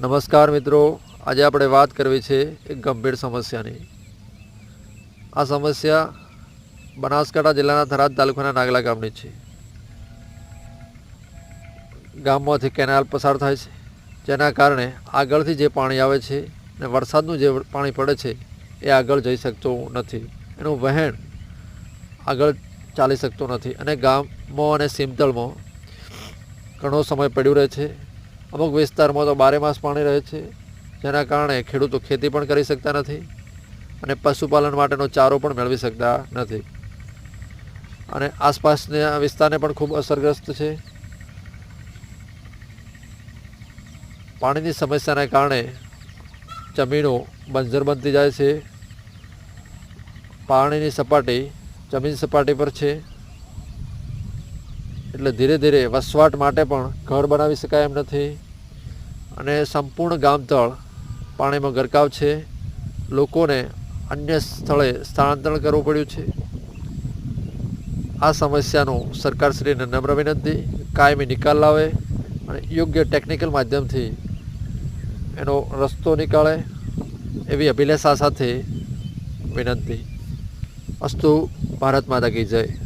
નમસ્કાર મિત્રો. આજે આપણે વાત કરવી છે એક ગંભીર સમસ્યાની. આ સમસ્યા બનાસકાંઠા જિલ્લાના થરાદ તાલુકાના નાગલા ગામની છે. ગામમાંથી કેનાલ પસાર થાય છે. જેના કારણે આગળથી જે પાણી આવે છે અને વરસાદનું જે પાણી પડે છે, એ આગળ જઈ શકતું નથી. એનું વહેણ આગળ ચાલી શકતું નથી. અને ગામમાં અને સીમતળમાં ઘણો સમય પડ્યો રહે છે. અમુક વિસ્તારમાં તો બારે માસ પાણી રહે છે, જેના કારણે ખેડૂતો ખેતી પણ કરી શકતા નથી અને પશુપાલન માટેનો ચારો પણ મેળવી શકતા નથી. અને આસપાસના વિસ્તારને પણ ખૂબ અસરગ્રસ્ત છે. પાણીની સમસ્યાને કારણે જમીનો બંજર બનતી જાય છે. પાણીની સપાટી જમીન સપાટી પર છે. એટલે ધીરે ધીરે વસવાટ માટે પણ ઘર બનાવી શકાય એમ નથી. અને સંપૂર્ણ ગામતળ પાણીમાં ગરકાવ છે. લોકોને અન્ય સ્થળે સ્થળાંતર કરવું પડ્યું છે. આ સમસ્યાનું સરકારશ્રીને નમ્ર વિનંતી, કાયમી નિકાલ લાવે અને યોગ્ય ટેકનિકલ માધ્યમથી એનો રસ્તો નીકાળે એવી અભિલાષા સાથે વિનંતી. અસ્તુ ભારત માતા કી જય.